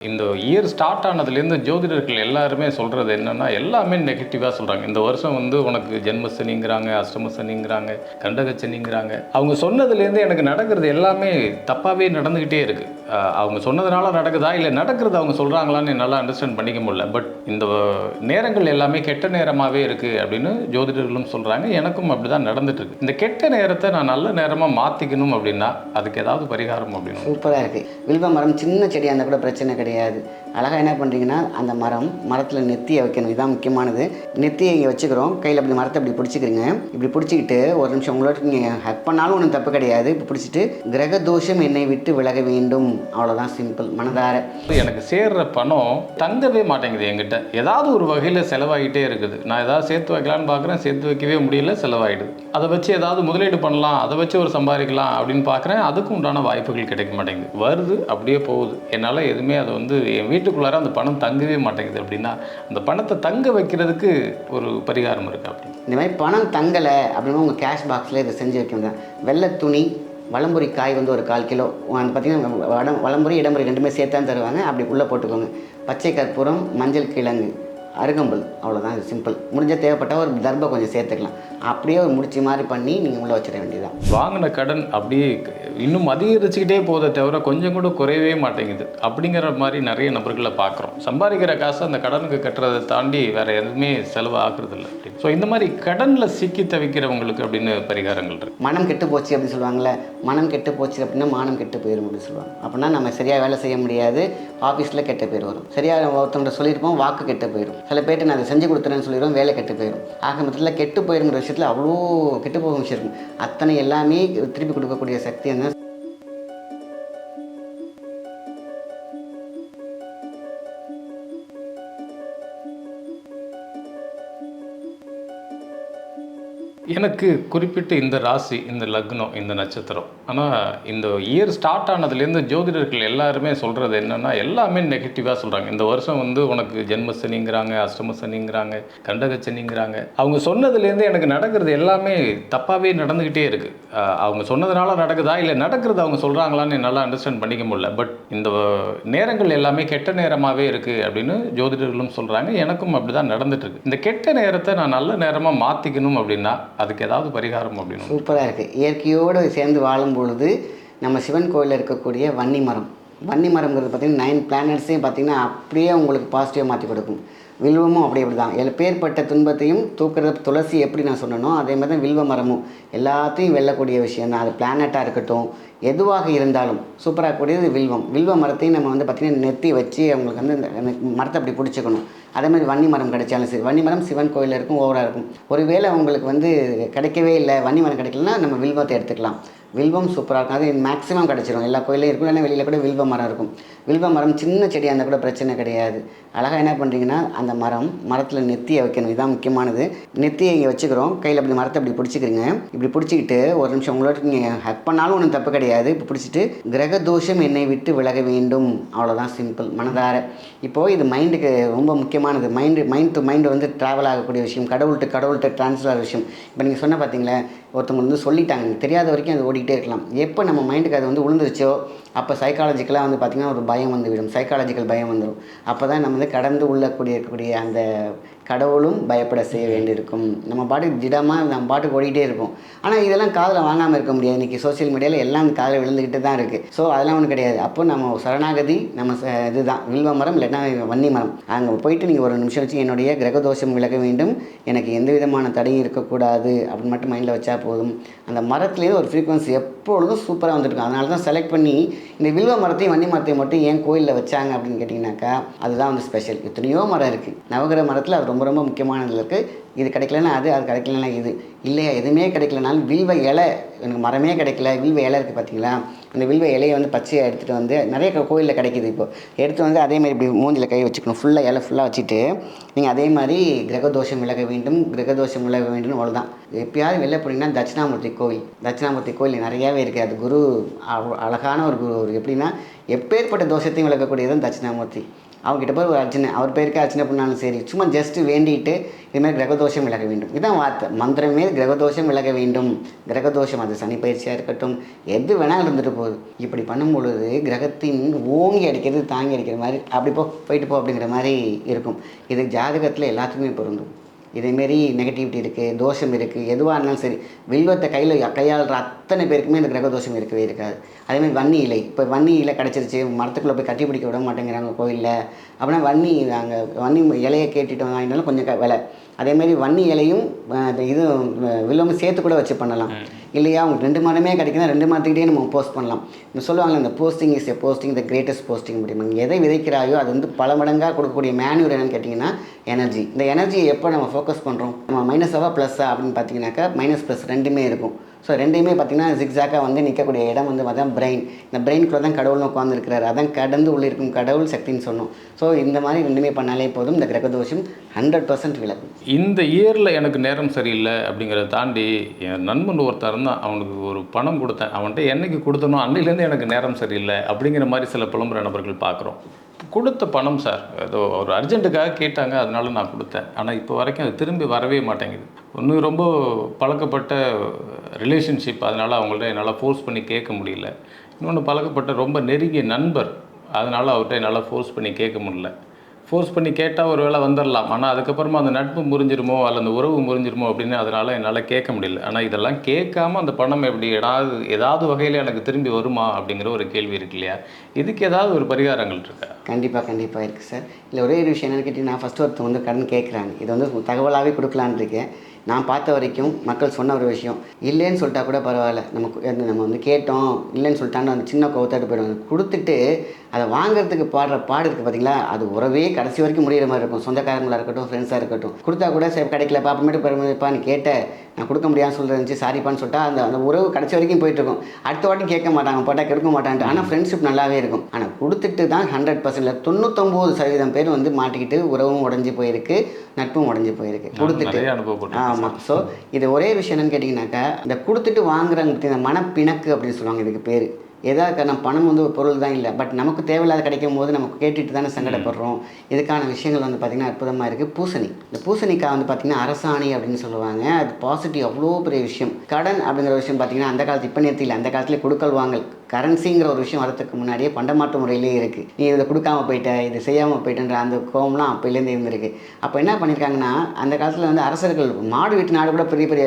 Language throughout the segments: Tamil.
இந்த இயர் ஸ்டார்ட் ஆனதுலேருந்து ஜோதிடர்கள் எல்லாருமே சொல்கிறது என்னென்னா எல்லாமே நெகட்டிவாக சொல்கிறாங்க இந்த வருஷம் வந்து உனக்கு ஜென்மசனிங்கிறாங்க அஷ்டமசனிங்கிறாங்க கண்டகச்சனிங்கிறாங்க அவங்க சொன்னதுலேருந்து எனக்கு நடக்கிறது எல்லாமே தப்பாகவே நடந்துக்கிட்டே இருக்குது அவங்க சொன்னதுனால நடக்குதா? இல்லை நடக்கிறது அவங்க சொல்கிறாங்களான்னு என்னால் அண்டர்ஸ்டாண்ட் பண்ணிக்க முடியல. பட் இந்த நேரங்கள் எல்லாமே கெட்ட நேரமாகவே இருக்குது அப்படின்னு ஜோதிடர்களும் சொல்கிறாங்க எனக்கும் அப்படி தான் நடந்துட்டுருக்கு இந்த கெட்ட நேரத்தை நான் நல்ல நேரமாக மாற்றிக்கணும் அப்படின்னா அதுக்கு ஏதாவது பரிகாரம் அப்படின்னு சூப்பராக இருக்குது வில்வ மரம் சின்ன செடியாக இருந்தால் கூட பிரச்சனை கிடையாது. அழகாக என்ன பண்ணுறீங்கன்னா அந்த மரம் மரத்தில் நெத்தியை வைக்கணும். இதுதான் முக்கியமானது. நெத்தியை இங்கே வச்சுக்கிறோம். கையில் அப்படி மரத்தை இப்படி பிடிச்சிக்கிறீங்க. இப்படி பிடிச்சிக்கிட்டு ஒரு நிமிஷம் உங்களோட நீங்கள் ஹக் பண்ணாலும் ஒன்றும் தப்பு கிடையாது. இப்படி பிடிச்சிட்டு கிரக தோஷம் என்னை விட்டு விலக வேண்டும். அவ்வளோதான் சிம்பிள் மனதார. எனக்கு சேர்ற பணம் தங்கவே மாட்டேங்குது என்கிட்ட. ஏதாவது ஒரு வகையில் செலவாகிட்டே இருக்குது. நான் ஏதாவது சேர்த்து வைக்கலான்னு பார்க்குறேன் சேர்த்து வைக்கவே முடியல செலவாயிடுது. அதை வச்சு ஏதாவது முதலீடு பண்ணலாம். அதை வச்சு ஒரு சம்பாதிக்கலாம் அப்படின்னு பார்க்குறேன் அதுக்கும் உண்டான வாய்ப்புகள் கிடைக்க மாட்டேங்குது. வருது அப்படியே போகுது. என்னால் எதுவுமே அதை வந்து என் வீட்டுக்குள்ளார அந்த பணம் தங்கவே மாட்டேங்குது அப்படின்னா அந்த பணத்தை தங்க வைக்கிறதுக்கு ஒரு பரிகாரம் இருக்குது அப்படி இந்த மாதிரி பணம் தங்கலை அப்படின்னா உங்கள் கேஷ் பாக்ஸில் இதை செஞ்சு வைக்கணும் வெள்ளை துணி வளம்புரி காய் வந்து ஒரு கால் கிலோ. வந்து பார்த்தீங்கன்னா வடம் வளம்புரி இடம்புரி ரெண்டுமே சேர்த்து தான் தருவாங்க. அப்படி உள்ளே போட்டுக்கோங்க. பச்சை கற்பூரம் மஞ்சள் கிழங்கு. அருகம்புல். அவ்வளோதான் சிம்பிள் முடிஞ்ச தேவைப்பட்டால் ஒரு தர்பை கொஞ்சம் சேர்த்துக்கலாம். அப்படியே ஒரு முடிச்சு மாதிரி பண்ணி நீங்கள் உள்ளே வச்சிட வேண்டியதுதான். வாங்கின கடன் அப்படியே இன்னும் அதிகரிச்சுக்கிட்டே போதே தவிர கொஞ்சம் கூட குறையவே மாட்டேங்குது. அப்படிங்கிற மாதிரி நிறைய நபர்களை பார்க்குறோம். சம்பாதிக்கிற காசு அந்த கடனுக்கு கட்டுறதை தாண்டி வேற எதுவுமே செலவு ஆகுறது இல்லை ஸோ இந்த மாதிரி கடனில் சிக்கி தவிக்கிறவங்களுக்கு அப்படின்னு பரிகாரங்கள் இருக்கு. மனம் கெட்டு போச்சு அப்படின்னு சொல்லுவாங்கள்ல மனம் கெட்டு போச்சு அப்படின்னா மானம் கெட்டு போயிடும் அப்படின்னு சொல்லுவாங்க. அப்படின்னா நம்ம சரியாக வேலை செய்ய முடியாது ஆஃபீஸில் கெட்ட பேர் வரும். சரியாக ஒருத்தவங்க சொல்லியிருப்போம் வாக்கு கெட்டு போயிடும் சில பேர்ட்டு நான் அதை செஞ்சு கொடுத்துறேன்னு சொல்லிடுவோம் வேலை கெட்டு போயிடும். ஆக மொத்தத்தில் கெட்டு போயிருங்கிற விஷயத்தில் அவ்வளோ கெட்டு போகும் விஷயம் இருக்கும் அத்தனை எல்லாமே திருப்பி கொடுக்கக்கூடிய சக்தி என்ன? எனக்கு குறிப்பிட்டு இந்த ராசி இந்த லக்னம் இந்த நட்சத்திரம். ஆனால் இந்த இயர் ஸ்டார்ட் ஆனதுலேருந்து ஜோதிடர்கள் எல்லாருமே சொல்கிறது என்னென்னா எல்லாமே நெகட்டிவாக சொல்கிறாங்க இந்த வருஷம் வந்து உனக்கு ஜென்ம சனிங்கிறாங்க அஷ்டம சனிங்கிறாங்க கண்டக சனிங்கிறாங்க. அவங்க சொன்னதுலேருந்து எனக்கு நடக்கிறது எல்லாமே தப்பாகவே நடந்துக்கிட்டே இருக்குது அவங்க சொன்னதுனால நடக்குதா? இல்லை நடக்கிறது அவங்க சொல்கிறாங்களான்னு என்னால் அண்டர்ஸ்டாண்ட் பண்ணிக்க முடியல. பட் இந்த நேரங்கள் எல்லாமே கெட்ட நேரமாகவே இருக்குது அப்படின்னு ஜோதிடர்களும் சொல்கிறாங்க எனக்கும் அப்படி தான் நடந்துட்டு இந்த கெட்ட நேரத்தை நான் நல்ல நேரமாக மாற்றிக்கணும் அப்படின்னா அதுக்கு ஏதாவது பரிகாரம் அப்படின்னு சூப்பராக இருக்குது இயற்கையோடு சேர்ந்து வாழும் பொழுது நம்ம சிவன் கோயிலில் இருக்கக்கூடிய வன்னி மரம். வன்னி மரம்ங்கிறது பார்த்திங்கன்னா நைன் பிளானட்ஸையும் பார்த்திங்கன்னா அப்படியே உங்களுக்கு பாசிட்டிவாக மாற்றி கொடுக்கும். வில்வமும் அப்படி அப்படி தான் எப்பேற்பட்ட துன்பத்தையும் தூக்குறது துளசி எப்படி நான் சொன்னனோ அதே மாதிரி தான் வில்வ மரமும். எல்லாத்தையும் வெல்லக்கூடிய விஷயம் தான். அது பிளானட்டாக இருக்கட்டும் எதுவாக இருந்தாலும் சூப்பராக கூடியது வில்வம். வில்வ மரத்தையும் நம்ம வந்து பார்த்திங்கன்னா நெத்தி வச்சு அவங்களுக்கு வந்து இந்த மரத்தை அப்படி பிடிச்சிக்கணும். அதே மாதிரி வன்னி மரம் கிடைச்சாலும் சரி வன்னி மரம் சிவன் கோயிலில் இருக்கும் ஓவராக இருக்கும். ஒருவேளை உங்களுக்கு வந்து கிடைக்கவே இல்லை வன்னி மரம் கிடைக்கலன்னா நம்ம வில்வத்தை எடுத்துக்கலாம். வில்வம் சூப்பராக இருக்கும். அது மேக்ஸிமம் கிடச்சிரும். எல்லா கோயிலையும் இருக்கும். இல்லைன்னா வெளியில் கூட வில்வ மரம் இருக்கும். வில்வ மரம் சின்ன செடியாக இருந்தால் கூட பிரச்சனை கிடையாது. அழகாக என்ன பண்ணுறீங்கன்னா அந்த மரம் மரத்தில் நெத்தியை வைக்கணும். இதுதான் முக்கியமானது. நெத்தியை இங்கே வச்சுக்கிறோம். கையில் அப்படி மரத்தை அப்படி பிடிச்சிக்கிறீங்க. இப்படி பிடிச்சிக்கிட்டு ஒரு நிமிஷம் உங்களோட நீங்கள் ஹக் பண்ணாலும் ஒன்றும் தப்பு கிடையாது. இப்போ பிடிச்சிட்டு கிரக தோஷம் என்னை விட்டு விலக வேண்டும். அவ்வளோதான் சிம்பிள் மனதார. இப்போது இது மைண்டுக்கு ரொம்ப முக்கியமானது. மைண்டு மைண்ட் டு மைண்டு வந்து ட்ராவல் ஆகக்கூடிய விஷயம். கடவுள்கிட்ட கடவுள்கிட்ட ட்ரான்ஸ்ஃபர் ஆகிற விஷயம். இப்போ நீங்கள் சொன்ன பார்த்தீங்களா ஒருத்தவங்க வந்து சொல்லிட்டாங்க. எனக்கு தெரியாத வரைக்கும் அது ஓடிக்கிட்டே இருக்கலாம். எப்போ நம்ம மைண்டுக்கு அது வந்து உளுந்துருச்சோ அப்போ சைக்காலஜிக்கலாக வந்து பார்த்திங்கன்னா ஒரு பயம் வந்துவிடும் சைக்காலஜிக்கல் பயம் வந்துடும் அப்போ தான் நம்ம வந்து கடந்து உள்ளக்கூடிய இருக்கக்கூடிய அந்த கடவுளும் பயப்பட செய்ய வேண்டியிருக்கும். நம்ம பாட்டுக்கு திடமாக நம்ம பாட்டுக்கு ஓடிக்கிட்டே இருப்போம். ஆனால் இதெல்லாம் காதில் வாங்காமல் இருக்க முடியாது. இன்றைக்கி சோஷியல் மீடியாவில் எல்லாம் காதில் விழுந்துக்கிட்டு தான் இருக்குது ஸோ அதெல்லாம் ஒன்றும் கிடையாது. அப்போ நம்ம சரணாகதி நம்ம இதுதான். வில்வ மரம் இல்லைன்னா வன்னி மரம். அங்கே போயிட்டு நீங்கள் ஒரு நிமிஷம் வச்சு என்னுடைய கிரகதோஷம் விலக வேண்டும். எனக்கு எந்த விதமான தடையும் இருக்கக்கூடாது அப்படின்னு மட்டும் மைண்டில் வச்சா போதும். அந்த மரத்துலேயே ஒரு ஃப்ரீக்வன்சி எப்பொழுதும் சூப்பராக வந்துருக்கும். அதனால தான் செலக்ட் பண்ணி இந்த வில்வ மரத்தையும் வன்னி மரத்தையும் மட்டும் ஏன் கோயிலில் வச்சாங்க அப்படின்னு கேட்டிங்கனாக்கா அதுதான் வந்து ஸ்பெஷல் எத்தனையோ மரம் இருக்குது நவகிரக மரத்தில் அது ரொம்ப ரொம்ப முக்கியமானது இருக்குது இது கிடைக்கலன்னா அது அது கிடைக்கலன்னா இது. இல்லையா எதுவுமே கிடைக்கலனாலும் வில்வ இலை எனக்கு மரமே கிடைக்கல வில்வ இலை இருக்குது பார்த்தீங்களா அந்த வில்வ இலையை வந்து பச்சையாக எடுத்துகிட்டு வந்து நிறைய கோயிலில் கிடைக்குது இப்போ. எடுத்து வந்து அதே மாதிரி இப்படி மூஞ்சில் கை வச்சுக்கணும். ஃபுல்லாக இலை ஃபுல்லாக வச்சுட்டு நீங்கள் அதே மாதிரி கிரகதோஷம் விலக வேண்டும் கிரகதோஷம் விலக வேண்டும் அவ்வளோதான் எப்பயாவது வெளில போனீங்கன்னா தட்சிணாமூர்த்தி கோவில் தட்சிணாமூர்த்தி கோயில் நிறையாவே இருக்குது அது குரு அழகான ஒரு குரு. ஒரு எப்படின்னா எப்பேற்பட்ட தோஷத்தையும் விளக்கக்கூடியது தான் தட்சிணாமூர்த்தி. அவர்கிட்ட போய் ஒரு அர்ச்சனை அவர் பேருக்கு அர்ச்சனை பண்ணாலும் சரி சும்மா ஜஸ்ட்டு வேண்டிட்டு இதுமாதிரி கிரக கிரகதோஷம் விலக வேண்டும். இதுதான் வார்த்தை. மந்திரமே கிரகதோஷம் விலக வேண்டும். கிரகதோஷம் அது சனி பயிற்சியாக இருக்கட்டும் எது வேணாலும் இருந்துட்டு போகுது இப்படி பண்ணும் பொழுது கிரகத்தின் ஓங்கி அடிக்கிறது தாங்கி அடிக்கிற மாதிரி அப்படி போ போயிட்டு போ அப்படிங்கிற மாதிரி இருக்கும். இது ஜாதகத்தில் எல்லாத்துக்குமே பொருந்தும். இதேமாரி நெகட்டிவிட்டி இருக்குது தோஷம் இருக்குது எதுவாக இருந்தாலும் சரி வில்வத்தை கையில் கையாளுற அத்தனை பேருக்குமே இந்த கிரக தோஷம் இருக்கவே இருக்காது. அதேமாதிரி வன்னி இலை இப்போ வன்னி இலை கிடச்சிருச்சு மரத்துக்குள்ளே போய் கட்டி பிடிக்க விட மாட்டேங்கிறாங்க கோயிலில். அப்படின்னா வன்னி அங்கே வன்னி இலையை கேட்டுட்டு வாங்கினாலும் கொஞ்சம் க- விலை. அதேமாரி வன்னி இலையும் அஹ், இந்த இது அஹ், வில்லமும் சேர்த்து கூட வச்சு பண்ணலாம். இல்லையா? உங்களுக்கு ரெண்டு மரமே கிடைக்குதுன்னா ரெண்டு மரத்துக்கிட்டே நம்ம போஸ்ட் பண்ணலாம். இந்த சொல்லுவாங்கல்ல இந்த posting is a posting the greatest posting நீ எதை விதைக்கிறாயோ அது வந்து பல மடங்காக கொடுக்கக்கூடிய மேன்யூர் என்னன்னு கேட்டிங்கன்னா எனர்ஜி. இந்த எனர்ஜியை எப்போ நம்ம ஃபோக்கஸ் பண்ணுறோம் நம்ம மைனஸாவா ப்ளஸ்ஸா அப்படின்னு பார்த்தீங்கன்னாக்கா மைனஸ் ப்ளஸ் ரெண்டுமே இருக்கும். ஸோ ரெண்டையுமே பார்த்திங்கன்னா ஜிக்ஸாக்காக வந்து நிற்கக்கூடிய இடம் வந்து பார்த்தா பிரெயின் இந்த பிரெயின்குள்ளே தான் கடவுள் உட்காந்துருக்கிறார் அதான் கடந்து உள்ளே இருக்கும் கடவுள் சக்தின்னு சொன்னோம். ஸோ இந்த மாதிரி ரெண்டுமே பண்ணாலே போதும். இந்த கிரகதோஷம் ஹண்ட்ரட் பர்சன்ட் விலகும். இந்த இயரில் எனக்கு நேரம் சரியில்லை அப்படிங்கிறத தாண்டி என் நண்பன் ஒருத்தர் இருந்தான். அவனுக்கு ஒரு பணம் கொடுத்தேன். அவன்கிட்ட என்னைக்கு கொடுத்தனோ அன்னையிலேருந்து எனக்கு நேரம் சரியில்லை அப்படிங்கிற மாதிரி சில புலம்புற நபர்கள் பார்க்குறோம். கொடுத்த பணம் சார். ஏதோ ஒரு அர்ஜென்ட்டுக்காக கேட்டாங்க அதனால நான் கொடுத்தேன். ஆனால் இப்போ வரைக்கும் அது திரும்பி வரவே மாட்டேங்குது. ஒன்று ரொம்ப பழக்கப்பட்ட ரிலேஷன்ஷிப் அதனால் அவங்கள்ட்ட என்னால் ஃபோர்ஸ் பண்ணி கேட்க முடியல. இன்னொன்று பழக்கப்பட்ட ரொம்ப நெருங்கிய நண்பர் அதனால் அவர்கிட்ட என்னால் ஃபோர்ஸ் பண்ணி கேட்க முடியல. ஃபோர்ஸ் பண்ணி கேட்டால் ஒரு வேளை வந்துடலாம் ஆனால் அதுக்கப்புறமா அந்த நட்பு முறிஞ்சிருமோ அல்ல அந்த உறவு முறிஞ்சிருமோ அப்படின்னு அதனால் என்னால் கேட்க முடியல. ஆனால் இதெல்லாம் கேட்காம அந்த பணம் எப்படி ஏதாவது ஏதாவது வகையில் எனக்கு திரும்பி வருமா அப்படிங்கிற ஒரு கேள்வி இருக்கு இல்லையா? இதுக்கு ஏதாவது ஒரு பரிகாரங்கள் இருக்கா? கண்டிப்பாக கண்டிப்பாக இருக்குது சார். இல்லை ஒரே ஒரு விஷயம் என்னென்னு கேட்டிங்கன்னா ஃபஸ்ட்டு ஒருத்தர் வந்து கடன் கேட்குறாங்க இது வந்து தகவலாகவே கொடுக்கலான் இருக்கேன். நான் பார்த்த வரைக்கும் மக்கள் சொன்ன ஒரு விஷயம். இல்லைன்னு சொல்லிட்டா கூட பரவாயில்ல. நமக்கு நம்ம வந்து கேட்டோம். இல்லைன்னு சொல்லிட்டான்னு அந்த சின்ன கோவத்தாட்டு போயிடுவாங்க. கொடுத்துட்டு அதை வாங்குறதுக்கு பாடுற பாடு இருக்குது பார்த்தீங்களா அது உறவே கடைசி வரைக்கும் முடியிற மாதிரி இருக்கும். சொந்தக்காரங்களாக இருக்கட்டும் ஃப்ரெண்ட்ஸாக இருக்கட்டும். கொடுத்தா கூட சரி கிடைக்கல பாப்பமேட்டு பெருமைப்பா நீ கேட்ட நான் கொடுக்க முடியாதுன்னு சொல்லிருந்துச்சு சாரிப்பான்னு சொல்லிட்டா அந்த அந்த உறவு கடைசி வரைக்கும் போயிட்டு இருக்கும். அடுத்த வாட்டி கேட்க மாட்டாங்க போட்டால் கெடுக்க மாட்டான்ட்டு. ஆனால் ஃப்ரெண்ட்ஷிப் நல்லாவே இருக்கும். ஆனால் கொடுத்துட்டு தான் ஹண்ட்ரட் பர்சன்ட் தொண்ணூத்தொம்பது சதவீதம் பேர் வந்து மாட்டிக்கிட்டு உறவும் உடஞ்சி போயிருக்கு நட்பும் உடஞ்சி போயிருக்கு. கொடுத்துட்டு. ஆமாம் ஸோ இது ஒரே விஷயம் என்னன்னு கேட்டிங்கனாக்கா இந்த கொடுத்துட்டு வாங்குறாங்க பார்த்தீங்கன்னா, மனப்பிணக்கு அப்படின்னு சொல்லுவாங்க இதுக்கு பேர். ஏதாவது நம்ம பணம் வந்து ஒரு பொருள் தான் இல்லை. பட் நமக்கு தேவையில்லாத கிடைக்கும் போது நமக்கு கேட்டுட்டு தானே சங்கடப்படுறோம். இதுக்கான விஷயங்கள் வந்து பார்த்திங்கன்னா அற்புதமாக இருக்குது பூசணி. இந்த பூசணிக்காய் வந்து பார்த்திங்கன்னா அரசாணி அப்படின்னு சொல்லுவாங்க. அது பாசிட்டிவ் அவ்வளோ பெரிய விஷயம். கடன் அப்படிங்கிற விஷயம் பார்த்திங்கன்னா அந்த காலத்து இப்போ நேரத்தில் அந்த காலத்துலேயே கொடுக்கல் வாங்கல். கரன்சிங்கிற ஒரு விஷயம் வரதுக்கு முன்னாடியே பண்டமாற்று முறையிலே இருக்குது நீ இதை கொடுக்காம போயிட்ட இது செய்யாமல் போயிட்டன்ற அந்த கோவம்லாம் அப்போலேருந்து இருந்திருக்கு. அப்போ என்ன பண்ணியிருக்காங்கன்னா அந்த காலத்தில் வந்து அரசர்கள் மாடு வீட்டு நாடு கூட பெரிய பெரிய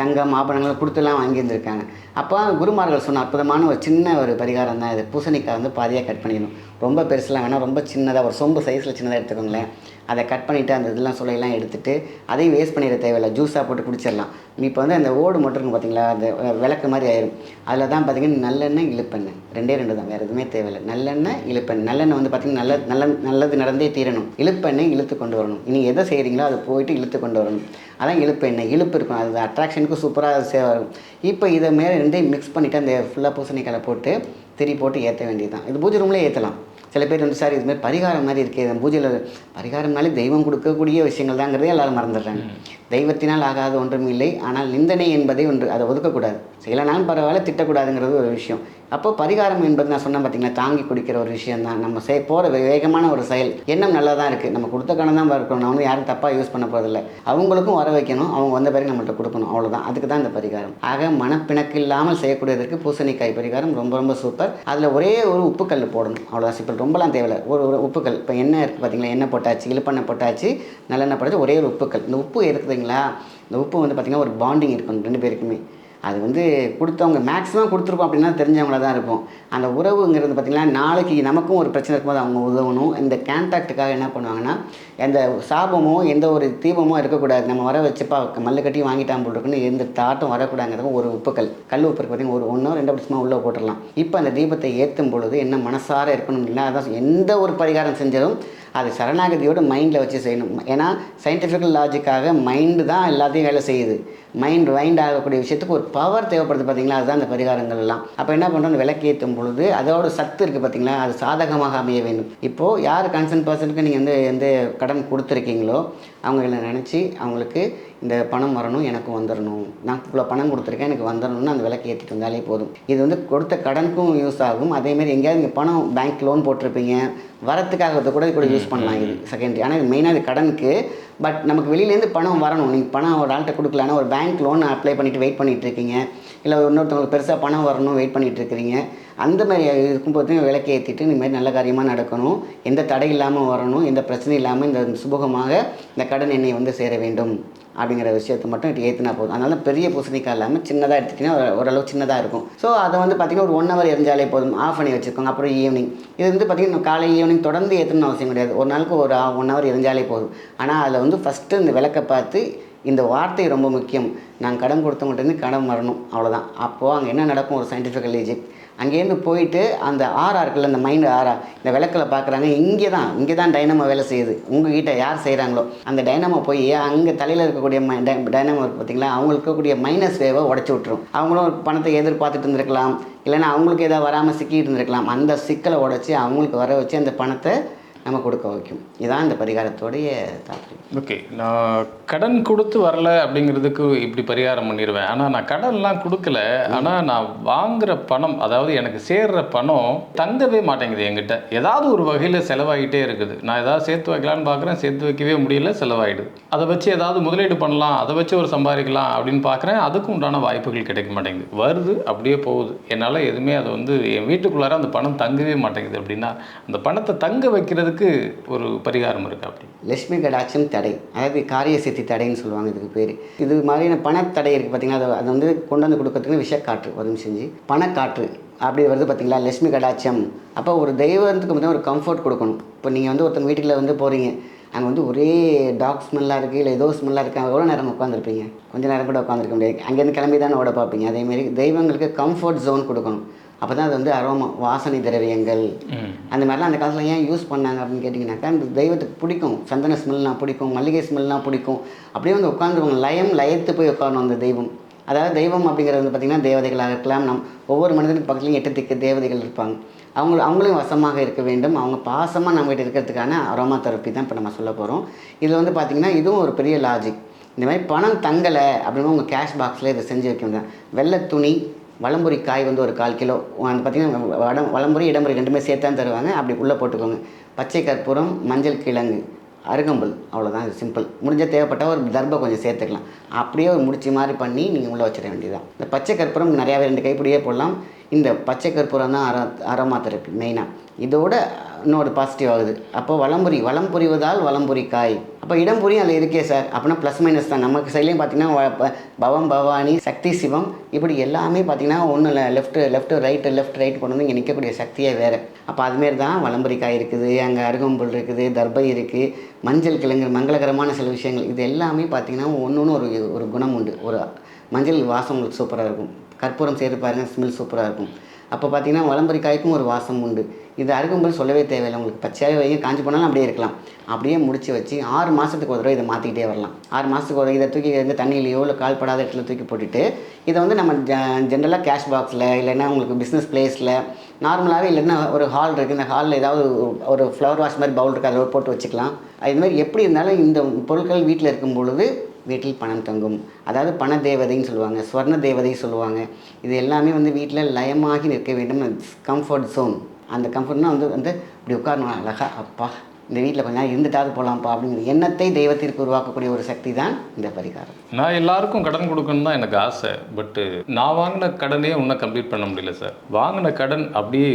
தங்கம் ஆபரணங்கள் கொடுத்துலாம் வாங்கியிருந்திருக்காங்க. அப்போ குருமார்கள் சொன்ன அற்புதமான ஒரு சின்ன ஒரு பரிகாரம் தான் இது. பூசணிக்காய் வந்து பாதியாக கட் பண்ணிடணும் ரொம்ப பெருசுலாம் வேணால் ரொம்ப சின்னதாக ஒரு சொம்பு சைஸில் சின்னதாக எடுத்துக்கோங்களேன். அதை கட் பண்ணிவிட்டு அந்த இதெல்லாம் சுளையெல்லாம் எடுத்துட்டு அதையும் வேஸ்ட் பண்ணிட தேவையில்லை ஜூஸாக போட்டு குடிச்சிடலாம். இப்போ வந்து அந்த ஓடு மட்டும் இருக்கும் பார்த்தீங்களா அந்த விளக்கு மாதிரி ஆயிரும். அதில் தான் பார்த்தீங்கன்னா நல்லெண்ணெய் இழுப்பெண்ணெய். ரெண்டே ரெண்டு தான் வேறு எதுவுமே தேவையில்லை. நல்லெண்ணெய் இழுப்பெண்ணெய். நல்லெண்ணெய் வந்து பார்த்தீங்கன்னா நல்ல நல்ல நல்லது நடந்தே தீரணும். இழுப்பெண்ணெய் இழுத்து கொண்டு வரணும். நீங்கள் எதை செய்கிறீங்களோ அதை போயிட்டு இழுத்து கொண்டு வரணும். அதான் இழுப்பு எண்ணெய் இழுப்பு இருக்கும். அது அட்ராக்ஷனுக்கு சூப்பராக சேவ் ஆகும். இப்போ இதை மேலே ரெண்டையும் மிக்ஸ் பண்ணிவிட்டு அந்த ஃபுல்லாக பூசணிக்காய் போட்டு திரி போட்டு ஏற்ற வேண்டியது தான் இது பூஜை ரூம்லேயே ஏற்றலாம் சில பேர் வந்து சார் இதுமாதிரி பரிகாரம் மாதிரி இருக்கே பூஜையில் பரிகாரம்னாலே தெய்வம் கொடுக்கக்கூடிய விஷயங்கள் தாங்கிறதே எல்லோரும் மறந்துடுறாங்க தெய்வத்தினால் ஆகாத ஒன்றும் இல்லை. ஆனால் நிந்தனை என்பதை ஒன்று அதை ஒதுக்கக்கூடாது. செய்யலைனாலும் பரவாயில்ல திட்டக்கூடாதுங்கிறது ஒரு விஷயம். அப்போ பரிகாரம் என்பது நான் சொன்னேன் பார்த்தீங்கன்னா தாங்கி குடிக்கிற ஒரு விஷயம் தான் நம்ம செய் போகிற வேகமான ஒரு செயல். எண்ணம் நல்லா தான் இருக்குது நம்ம கொடுத்த கணம் தான் இருக்கணும் நான் வந்து யாரும் தப்பாக யூஸ் பண்ண போகிறதில்ல அவங்களுக்கும் வர வைக்கணும். அவங்க வந்த பிறகு நம்மள்ட்ட கொடுக்கணும். அவ்வளோதான் அதுக்கு தான் இந்த பரிகாரம். ஆக மனப்பிணக்கு இல்லாமல் செய்யக்கூடியதற்கு பூசணிக்காய் பரிகாரம் ரொம்ப ரொம்ப சூப்பர் அதில் ஒரே ஒரு உப்புக்கல் போடணும். அவ்வளோதான் சிம்பிள் ரொம்பலாம் தேவையில்லை. ஒரு ஒரு உப்புக்கல். இப்போ எண்ணெய் இருக்குது பார்த்தீங்களா எண்ணெய் போட்டாச்சு இழுப்பெண்ணெய் போட்டாச்சு நல்லெண்ணெய் போட்டாச்சு ஒரே ஒரு உப்புக்கல். இந்த உப்பு இருக்குதுங்களா இந்த உப்பு வந்து பார்த்திங்கன்னா ஒரு பாண்டிங் இருக்கும் ரெண்டு பேருக்குமே. அது வந்து கொடுத்தவங்க மேக்ஸிமம் கொடுத்துருப்போம் அப்படின்னா தெரிஞ்சவங்கள தான் இருக்கும் அந்த உறவுங்கிறது பார்த்திங்கன்னா நாளைக்கு நமக்கும் ஒரு பிரச்சனை இருக்கும்போது அவங்க உதவணும். இந்த கான்டாக்டுக்காக என்ன பண்ணுவாங்கன்னா எந்த சாபமோ எந்த ஒரு தீபமோ இருக்கக்கூடாது. நம்ம வர வச்சுப்பா மல்லு கட்டி வாங்கிட்டான் போட்டுருக்குன்னு எந்த தாட்டும் வரக்கூடாதுங்கிறது ஒரு உப்புக்கள். கல் உப்பு இருக்கு பார்த்தீங்கன்னா ஒரு ஒன்றோ ரெண்டு பட்சமாக உள்ளே போட்டுடலாம். இப்போ அந்த தீபத்தை ஏற்றும் பொழுது என்ன மனசார இருக்கணும் இல்லை அதான் எந்த ஒரு பரிகாரம் செஞ்சதும் அது சரணாகதியோட மைண்டில் வச்சு செய்யணும். ஏன்னா சயின்டிஃபிக்கல் லாஜிக்காக மைண்டு தான் எல்லாத்தையும் வேலை செய்யுது. மைண்ட் வைண்ட் ஆகக்கூடிய விஷயத்துக்கு ஒரு பவர் தேவைப்படுது பார்த்தீங்களா அதுதான் அந்த பரிகாரங்கள் எல்லாம். அப்போ என்ன பண்ணுறோம் விளக்கேற்றும் பொழுது அதோட சத்து இருக்குது பார்த்தீங்களா அது சாதகமாக அமைய வேண்டும். இப்போது யார் கன்சர்ன் பர்சனுக்கு நீங்கள் வந்து எந்த கடன் கொடுத்துருக்கீங்களோ அவங்கள நினச்சி அவங்களுக்கு இந்த பணம் வரணும் எனக்கும் வந்துடணும் நான் இவ்வளோ பணம் கொடுத்துருக்கேன் எனக்கு வந்துடணும்னு அந்த விளக்கு ஏற்றிட்டு வந்தாலே போதும். இது வந்து கொடுத்த கடனுக்கும் யூஸ் ஆகும். அதேமாதிரி எங்கேயாவது நீங்கள் பணம் பேங்க் லோன் போட்டிருப்பீங்க. வரத்துக்காக கூட கூட யூஸ் பண்ணலாம். இது செகண்டரி ஆனால் இது மெயினாக இது கடனுக்கு. பட் நமக்கு வெளியிலேருந்து பணம் வரணும். நீங்கள் பணம் ஒரு ஆள்கிட்ட கொடுக்கலன்னா ஒரு பேங்க் லோன் அப்ளை பண்ணிவிட்டு வெயிட் பண்ணிட்டு இருக்கீங்க இல்லை இன்னொருத்தவங்களுக்கு பெருசாக பணம் வரணும் வெயிட் பண்ணிட்டு இருக்கிறீங்க அந்த மாதிரி இருக்கும்போது விளக்கு ஏற்றிட்டு இந்த மாதிரி நல்ல காரியமாக நடக்கணும். எந்த தடை இல்லாமல் வரணும். எந்த பிரச்சனையும் இல்லாமல் இந்த சுபகமாக இந்த கடன் எண்ணெய் வந்து சேர வேண்டும். அப்படிங்கிற விஷயத்தை மட்டும் இட்டு ஏற்றினா போதும். அதனால பெரிய பூசணிக்காய் இல்லாமல் சின்னதாக எடுத்துக்கிட்டிங்கன்னா ஓரளவு சின்னதாக இருக்கும். ஸோ அதை வந்து பார்த்திங்கன்னா ஒரு ஒன் ஹவர் எரிஞ்சாலே போதும். ஆஃப் பண்ணி வச்சுக்கோங்க. அப்புறம் ஈவினிங் இது வந்து பார்த்திங்கன்னா காலை ஈவினிங் தொடர்ந்து ஏற்றணும்னு அவசியம் கிடையாது. ஒரு நாளுக்கு ஒரு ஒன் ஹவர் எரிஞ்சாலே போதும். ஆனால் அதில் வந்து ஃபஸ்ட்டு இந்த விளக்கை பார்த்து இந்த வார்த்தை ரொம்ப முக்கியம். நான் கடன் கொடுத்தவங்கள்ட்டேருந்து கடன் வரணும். அவ்வளோதான் அப்போது அங்கே என்ன நடக்கும்? ஒரு சயின்டிஃபிக்கல் லேஜிக் அங்கேருந்து போயிட்டு அந்த ஆறா இருக்குல்ல அந்த மைண்டு ஆறா இந்த விளக்கில் பார்க்குறாங்க இங்கே தான் இங்கே தான் டைனமோ வேலை செய்யுது. உங்ககிட்ட யார் செய்கிறாங்களோ அந்த டைனமோ போய் அங்கே தலையில் இருக்கக்கூடிய மை டைனமோ பார்த்தீங்களா அவங்களுக்கு இருக்கக்கூடிய மைனஸ் வேவை உடச்சி விட்டுரும். அவங்களும் ஒரு பணத்தை எதிர்பார்த்துட்டு இருந்திருக்கலாம் இல்லைன்னா அவங்களுக்கு ஏதாவது வராமல் சிக்கிட்டு இருந்திருக்கலாம். அந்த சிக்கலை உடச்சி அவங்களுக்கு வர வச்சு அந்த பணத்தை நம்ம கொடுக்க வைக்கும். இதுதான் இந்த பரிகாரத்தோடைய தாற்பயம் ஓகே நான் கடன் கொடுத்து வரல அப்படிங்கிறதுக்கு இப்படி பரிகாரம் பண்ணிடுவேன் ஆனால் நான் கடன்லாம் கொடுக்கல. ஆனால் நான் வாங்குற பணம் அதாவது எனக்கு சேர்ற பணம் தங்கவே மாட்டேங்குது என்கிட்ட. ஏதாவது ஒரு வகையில் செலவாகிட்டே இருக்குது. நான் ஏதாவது சேர்த்து வைக்கலான்னு பார்க்குறேன் சேர்த்து வைக்கவே முடியல செலவாயிடுது. அதை வச்சு ஏதாவது முதலீடு பண்ணலாம் அதை வச்சு ஒரு சம்பாதிக்கலாம் அப்படின்னு பார்க்குறேன் அதுக்கும் உண்டான வாய்ப்புகள் கிடைக்க மாட்டேங்குது. வருது அப்படியே போகுது. என்னால் எதுவுமே அதை வந்து என் வீட்டுக்குள்ளார அந்த பணம் தங்கவே மாட்டேங்குது அப்படின்னா அந்த பணத்தை தங்க வைக்கிறதுக்கு ஒரு பரிகாரம் இருக்கு அப்படி. லட்சுமி கடாட்சம் தடை. அதாவது காரிய சித்தி தடைன்னு சொல்லுவாங்க இதுக்கு பேர். இது மாதிரியான பணத்தடை இருக்குது பார்த்தீங்கன்னா அதை அதை வந்து கொண்டு வந்து கொடுக்கறதுக்கு விஷக்காற்று உதவி செஞ்சு. பணக்காற்று அப்படி வருது பார்த்தீங்களா லட்சுமி கடாட்சம். அப்போ ஒரு தெய்வத்துக்கு வந்து ஒரு கம்ஃபர்ட் கொடுக்கணும். இப்போ நீங்கள் வந்து ஒருத்தங்க வீட்டில் வந்து போகிறீங்க அங்கே வந்து ஒரே டாக் ஸ்மெல்லாக இருக்குது இல்லை ஏதோ ஸ்மெல்லாக இருக்குது எவ்வளோ நேரம் உட்காந்துருப்பீங்க கொஞ்சம் நேரம் கூட உட்காந்துருக்க முடியாது. அங்கேருந்து கிளம்பி தானே ஓட பார்ப்பீங்க. அதேமாரி தெய்வங்களுக்கு கம்ஃபர்ட் ஜோன் கொடுக்கணும். அப்போ தான் அது வந்து அரோமா வாசனை திரவியங்கள். அந்த மாதிரிலாம் அந்த காலத்தில் ஏன் யூஸ் பண்ணாங்க அப்படின்னு கேட்டிங்கனாக்கா அந்த தெய்வத்துக்கு பிடிக்கும். சந்தன ஸ்மெல்னா பிடிக்கும் மல்லிகை ஸ்மெல்னா பிடிக்கும். அப்படியே வந்து உட்காந்துருவாங்க லயம் லயத்து போய் உட்காரணும் அந்த தெய்வம். அதாவது தெய்வம் அப்படிங்கிறது வந்து பார்த்திங்கன்னா தேவதைகளாக இருக்கலாம். நம் ஒவ்வொரு மனிதனுக்கு பக்கத்துலையும் எட்டு திக்கு தேவதைகள் இருப்பாங்க. அவங்க அவங்களும் வசமாக இருக்க வேண்டும். அவங்க பாசமாக நம்மகிட்ட இருக்கிறதுக்கான அரோமா தெரப்பி தான் இப்போ நம்ம சொல்ல போகிறோம் இதில் வந்து பார்த்திங்கன்னா இதுவும் ஒரு பெரிய லாஜிக் இந்த மாதிரி பணம் தங்கலை அப்படின்னு உங்கள் கேஷ் பாக்ஸில் இதை செஞ்சு வைக்கணும் வெள்ளை துணி வளம்புரி காய் வந்து ஒரு கால் கிலோ. அந்த பார்த்திங்கன்னா வடம் வளம்புரி இடம்புரி ரெண்டுமே சேர்த்தான் தருவாங்க. அப்படி உள்ளே போட்டுக்கோங்க. பச்சை கற்பூரம் மஞ்சள் கிழங்கு அருகம்புல். அவ்வளோதான் இது சிம்பிள் முடிஞ்ச தேவைப்பட்டால் ஒரு தர்பை கொஞ்சம் சேர்த்துக்கலாம். அப்படியே ஒரு முடிச்சு மாதிரி பண்ணி நீங்கள் உள்ளே வச்சிட வேண்டியதுதான். இந்த பச்சை கற்பூரம் நிறையாவே ரெண்டு கைப்பிடியே போடலாம். இந்த பச்சை கற்பூரம் தான் அற அரோமா தெரப்பி மெயினாக இதோட இன்னொரு பாசிட்டிவ் ஆகுது. அப்போ வலம்புரி வளம் புரிவதால் வளம்புரி காய் அப்போ இடம்புரி அதில் இருக்கே சார் அப்படின்னா ப்ளஸ் மைனஸ் தான். நமக்கு சைட்லேயும் பார்த்தீங்கன்னா வ- பவம் பவானி சக்தி சிவம் இப்படி எல்லாமே பார்த்தீங்கன்னா ஒன்றும் இல்லை left left right left right கொண்டு வந்து இங்கே நிற்கக்கூடிய சக்தியே வேறு. அப்போ அதுமாரி தான் வளம்புரி காய் இருக்குது. அங்கே அருகம்புல் இருக்குது தர்பை இருக்குது மஞ்சள் கிழங்கு மங்களகரமான சில விஷயங்கள். இது எல்லாமே பார்த்தீங்கன்னா ஒன்று ஒன்று ஒரு ஒரு குணம் உண்டு. ஒரு மஞ்சள் வாசம் உங்களுக்கு சூப்பராக இருக்கும். கற்பூரம் செய்து பாருங்கள் ஸ்மெல் சூப்பராக இருக்கும். அப்போ பார்த்தீங்கன்னா வலம்புரி காய்க்கும் ஒரு வாசம் உண்டு. இது அருகம்புல் சொல்லவே தேவையில்லை. உங்களுக்கு பச்சையாகவே வைங்க காஞ்சி போனாலும் அப்படியே இருக்கலாம். அப்படியே முடிச்சு வச்சு ஆறு மாதத்துக்கு ஒரு தடவை இதை மாற்றிக்கிட்டே வரலாம். ஆறு மாதத்துக்கு ஒரு இதை தூக்கி வந்து தண்ணியிலையோ இல்லை கால் படாத இடத்துல தூக்கி போட்டுட்டு இதை வந்து நம்ம ஜென்ரலாக கேஷ் பாக்ஸில் இல்லைன்னா உங்களுக்கு பிஸ்னஸ் பிளேஸில் நார்மலாகவே இல்லைன்னா ஒரு ஹால் இருக்குது இந்த ஹாலில் ஏதாவது ஒரு- ஒரு ஃப்ளவர் வாஷ் மாதிரி பவுல் இருக்குது அதில் போட்டு வச்சுக்கலாம். இது மாதிரி எப்படி இருந்தாலும் இந்த பொருட்கள் வீட்டில் இருக்கும் பொழுது வீட்டில் பணம் தங்கும். அதாவது பண தேவதைன்னு சொல்லுவாங்க ஸ்வர்ண தேவதை சொல்லுவாங்க. இது எல்லாமே வந்து வீட்டில் லயமாகி நிற்க வேண்டும். கம்ஃபர்ட் ஜோன் அந்த கம்ஃபர்ட்னா வந்து வந்து இப்படி உட்காரணும் அழகா அப்பா. இந்த வீட்டில் கொஞ்ச நேரம் இருந்துட்டாவது போகலாம்ப்பா அப்படிங்கிற எண்ணத்தை தெய்வத்திற்கு உருவாக்கக்கூடிய ஒரு சக்தி தான் இந்த பரிகாரம். நான் எல்லாருக்கும் கடன் கொடுக்கணும் தான் எனக்கு ஆசை. பட்டு நான் வாங்கின கடனே இன்னும் கம்ப்ளீட் பண்ண முடியல சார் வாங்கின கடன் அப்படியே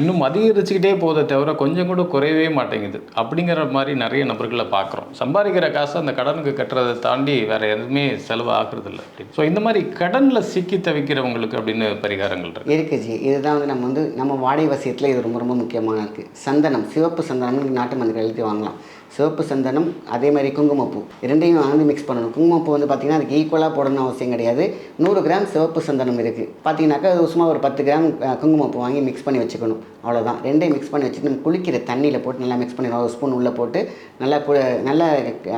இன்னும் அதிகரிச்சுக்கிட்டே போதே தவிர கொஞ்சம் கூட குறையவே மாட்டேங்குது. அப்படிங்கிற மாதிரி நிறைய நபர்களை பார்க்குறோம். சம்பாதிக்கிற காசை அந்த கடனுக்கு கட்டுறதை தாண்டி வேற எதுவுமே செலவு ஆகுறது இல்லை. ஸோ இந்த மாதிரி கடனில் சிக்கி தவிக்கிறவங்களுக்கு அப்படின்னு பரிகாரங்கள் இருக்கு. இருக்கு ஜி. இதுதான் வந்து நம்ம வந்து நம்ம வாடகை வசியத்தில் இது ரொம்ப ரொம்ப முக்கியமான இருக்குது சந்தனம் சிவப்பு சந்தனம்னு நாட்டு அதுக்கு எழுதி வாங்கலாம். சிவப்பு சந்தனம் அதே மாதிரி குங்குமப்பூ. ரெண்டையும் வந்து மிக்ஸ் பண்ணணும். குங்குமப்பூ வந்து பார்த்திங்கன்னா அதுக்கு ஈக்குவலாக போடணும்னு அவசியம் கிடையாது. நூறு கிராம் சிவப்பு சந்தனம் இருக்குது பார்த்தீங்கன்னாக்கா அது சும்மா ஒரு பத்து கிராம் குங்குமப்பூ வாங்கி மிக்ஸ் பண்ணி வச்சுக்கணும். அவ்வளோதான் ரெண்டையும் மிக்ஸ் பண்ணி வச்சுட்டு நம்ம குளிக்கிற தண்ணியில் போட்டு நல்லா மிக்ஸ் பண்ணி ஒரு ஸ்பூன் உள்ளே போட்டு நல்லா கு நல்லா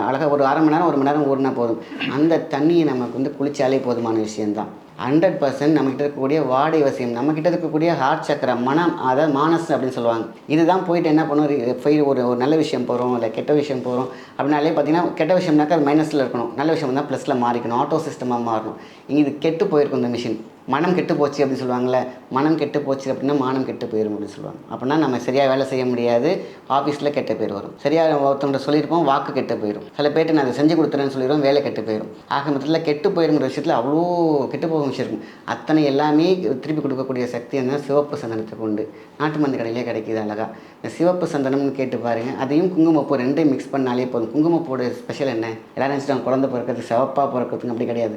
அழகாக ஒரு அரை மணி நேரம் ஒரு மணி நேரம் ஊறினா போதும். அந்த தண்ணியை நமக்கு வந்து குளித்தாலே போதுமான விஷயம்தான். ஹண்ட்ரட் பர்சன்ட் நம்மக்கிட்ட இருக்கக்கூடிய வாடை வசியம் நம்மக்கிட்ட இருக்கக்கூடிய ஹார்ட் சக்கரம் மனம் அதாவது மானஸ் அப்படின்னு சொல்லுவாங்க. இதுதான் போயிட்டு என்ன பண்ணும்? ரி- ஒரு ஒரு நல்ல விஷயம் போகிறோம் இல்லை கெட்ட விஷயம் போகிறோம் அப்படின்னாலே பார்த்தீங்கன்னா கெட்ட விஷயம்னாக்கா அது மைனஸில் இருக்கணும். நல்ல விஷயம் தான் ப்ளஸில் மாறிக்கணும். ஆட்டோ சிஸ்டமாக மாறணும். இங்கே இது கெட்டு போயிருக்கும் இந்த மிஷின் மனம் கெட்டு போச்சு அப்படின்னு சொல்லுவாங்கள்ல மனம் கெட்டு போச்சு அப்படின்னா மானம் கெட்டு போயிடும் அப்படின்னு சொல்லுவாங்க. அப்படின்னா நம்ம சரியாக வேலை செய்ய முடியாது ஆஃபீஸில் கெட்ட பேர் வரும். சரியாக ஒருத்தவங்க சொல்லியிருப்போம் வாக்கு கெட்டு போயிடும் சில பேர்ட்டு நான் அதை செஞ்சு கொடுத்துறேன்னு சொல்லிடுவோம் வேலை கெட்டு போயிடும் ஆக மொத்தத்தில் கெட்டு போயிருங்கிற விஷயத்தில் அவ்வளோ கெட்டு போகும் விஷயம் இருக்கும் அத்தனை எல்லாமே திருப்பி கொடுக்கக்கூடிய சக்தி என்ன சிவப்பு சந்தனத்துக்கு உண்டு. நாட்டு மருந்து கடையிலே கிடைக்கிது அழகாக இந்த சிவப்பு சந்தனம்னு கேட்டு பாருங்கள் அதையும் குங்குமப்பூ ரெண்டையும் மிக்ஸ் பண்ணாலே போதும். குங்குமப்பூட ஸ்பெஷல் என்ன? எல்லாரும் நினச்சிட்டாங்க குழந்தை பிறக்கிறது சிவப்பாக பிறக்கிறதுக்கு அப்படி கிடையாது.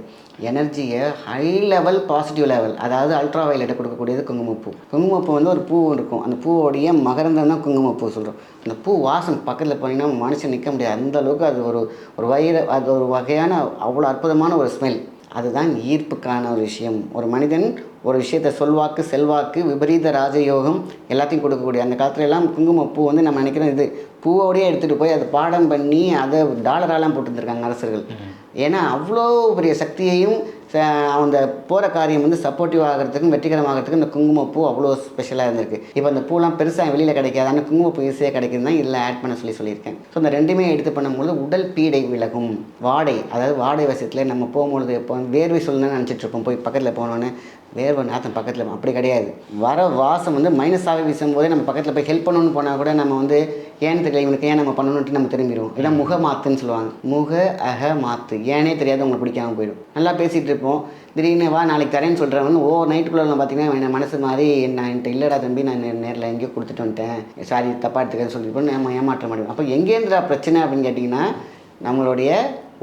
எனர்ஜியை ஹை லெவல் பாசிட்டிவ் லெவல் அதாவது அல்ட்ரா வயலட்டை கொடுக்கக்கூடியது குங்குமப்பூ. குங்குமப்பூ வந்து ஒரு பூ இருக்கும். அந்த பூவோடைய மகரந்தம் தான் குங்குமப்பூ சொல்கிறோம் அந்த பூ வாசம் பக்கத்தில் போனீங்கன்னா மனுஷன் நிற்க முடியாது. அந்த அளவுக்கு அது ஒரு ஒரு வயிறு அது ஒரு வகையான அவ்வளோ அற்புதமான ஒரு ஸ்மெல் அதுதான் ஈர்ப்புக்கான ஒரு விஷயம். ஒரு மனிதன் ஒரு விஷயத்தை சொல்வாக்கு செல்வாக்கு விபரீத ராஜயோகம் எல்லாத்தையும் கொடுக்கக்கூடிய அந்த காலத்துல எல்லாம் குங்குமப்பூ வந்து நம்ம நினைக்கிறோம் இது பூவோடயே எடுத்துகிட்டு போய் அதை பாடம் பண்ணி அதை டாலராலாம் போட்டுருந்துருக்காங்க அரசர்கள். ஏன்னா அவ்வளோ பெரிய சக்தியையும் அந்த போகிற காரியம் வந்து சப்போர்ட்டிவ் ஆகிறதுக்கும் வெற்றிகரமாகிறதுக்கும் இந்த குங்குமப்பூ அவ்வளோ ஸ்பெஷலாக இருந்திருக்கு. இப்போ அந்த பூலாம் பெருசாக வெளியில் கிடைக்காது. ஆனால் குங்குமப்பூ ஈஸியாக கிடைக்குதுன்னா இதில் ஆட் பண்ண சொல்லி சொல்லியிருக்கேன். ஸோ இந்த ரெண்டுமே எடுத்து பண்ணும்போது உடல் பீடை விலகும். வாடை அதாவது வாடை வசத்தில் நம்ம போகும்பொழுது எப்போ வேர்வை சொல்லணும்னு நினச்சிட்ருப்போம் போய் பக்கத்தில் போனோன்னு வேர்வை நாத்தம் பக்கத்தில் அப்படி கிடையாது. வர வாசம் வந்து மைனஸாகவே வீசும் போதே நம்ம பக்கத்தில் போய் ஹெல்ப் பண்ணணும்னு போனால் கூட நம்ம வந்து ஏன்னு தெரியல இவனுக்கு ஏன் நம்ம பண்ணணுன்ட்டு நம்ம திரும்பிடுவோம். இதான் முக மாத்துன்னு சொல்லுவாங்க. முக அக மாத்து. ஏனே தெரியாது உங்களுக்கு பிடிக்காம போயிடும். நல்லா பேசிகிட்டு இருப்போம். திடீர்னு வா நாளைக்கு தரேன்னு சொல்கிறவன் ஓ நைட்டுக்குள்ளே பார்த்தீங்கன்னா என் மனசு மாதிரி நான் என்கிட்ட இல்லைடா தம்பி நான் நேரில் எங்கேயோ கொடுத்துட்டு வந்துட்டேன். சாரி தப்பாக எடுத்துக்கன்னு சொல்லிட்டு நம்ம ஏமாற்ற மாட்டோம். அப்போ எங்கேருந்துடா பிரச்சனை அப்படின்னு கேட்டிங்கன்னா நம்மளுடைய